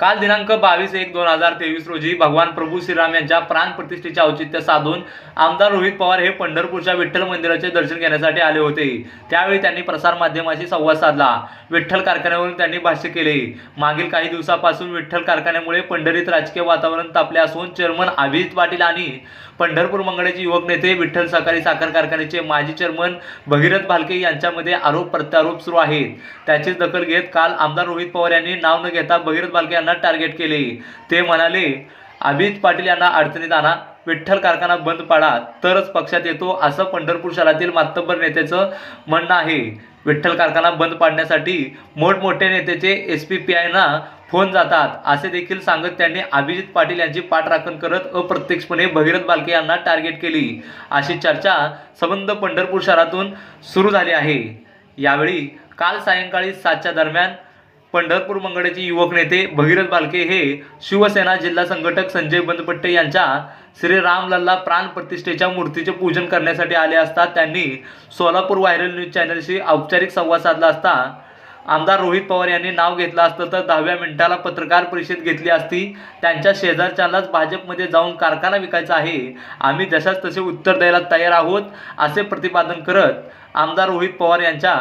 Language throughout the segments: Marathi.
काल दिनांक बावीस एक दोन हजार तेवीस रोजी भगवान प्रभू श्रीराम यांच्या प्राण प्रतिष्ठेचे औचित्य साधून आमदार रोहित पवार हे पंढरपूरच्या विठ्ठल मंदिराचे दर्शन घेण्यासाठी आले होते. त्यावेळी त्यांनी प्रसार माध्यमाशी संवाद साधला. विठ्ठल कारखान्यावरून त्यांनी भाष्य केले. मागील काही दिवसापासून विठ्ठल कारखान्यामुळे पंढरीत राजकीय वातावरण तापले असून चेअरमन अभिजित पाटील आणि पंढरपूर मंगळाचे युवक नेते विठ्ठल सहकारी साखर कारखान्याचे माजी चेअरमन भगीरथ भालके यांच्यामध्ये आरोप प्रत्यारोप सुरू आहेत. त्याचीच दखल घेत काल आमदार रोहित पवार यांनी नाव न घेता भगीरथ भालके यांना टार्गेट केले. ते म्हणाले अभिजित पाटील यांना अडचणीत आणा. विठ्ठल कारखाना बंद पाडा. तरच पक्षात येतो. असं पंढरपूर शहरातील मातब्बर नेत्याचं म्हणणं आहे. विठ्ठल कारखाना बंद पाडण्यासाठी मोठमोठे नेत्याचे एस पी पी आयना फोन जातात. असे देखील सांगत त्यांनी अभिजित पाटील यांची पाठराखण करत अप्रत्यक्षपणे भगीरथ बालके यांना टार्गेट केली. अशी चर्चा संबंध पंढरपूर शहरातून सुरू झाली आहे. यावेळी काल सायंकाळी सातच्या दरम्यान पंढरपूर मंगळाचे युवक नेते भगीरथ बालके हे शिवसेना जिल्हा संघटक संजय बंदपट्टे यांच्या श्री रामलल्ला प्राण प्रतिष्ठेच्या मूर्तीचे पूजन करण्यासाठी आले असता त्यांनी सोलापूर व्हायरल न्यूज चॅनलशी औपचारिक संवाद साधला असता आमदार रोहित पवार यांनी नाव घेतलं असतं तर दहाव्या मिनिटाला पत्रकार परिषद घेतली असती. त्यांच्या शेजारच्यालाच भाजपमध्ये जाऊन कारखाना विकायचा आहे. आम्ही जशाच तसे उत्तर द्यायला तयार आहोत असे प्रतिपादन करत आमदार रोहित पवार यांच्या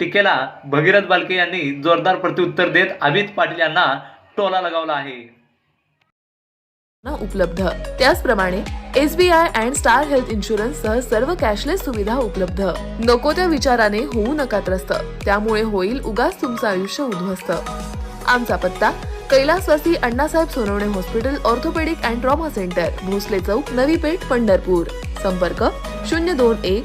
टीकेला भगीरथ बालके यांनी जोरदार प्रत्युत्तर देत अमित पाटील यांना टोला लगावला आहे. उपलब्ध. त्याचप्रमाणे SBI and Star Health insurance सह सर्व कॅशलेस सुविधा उपलब्ध. नको त्या विचाराने होऊ नका त्रस्त. त्यामुळे होईल उगाच तुमचं आयुष्य उद्ध्वस्त. आमचा पत्ता कैलासवासी Annasaheb Sonawane hospital orthopaedic and trauma centre Bhosale चौक नवी पेठ पंढरपूर. संपर्क शून्य दोन एक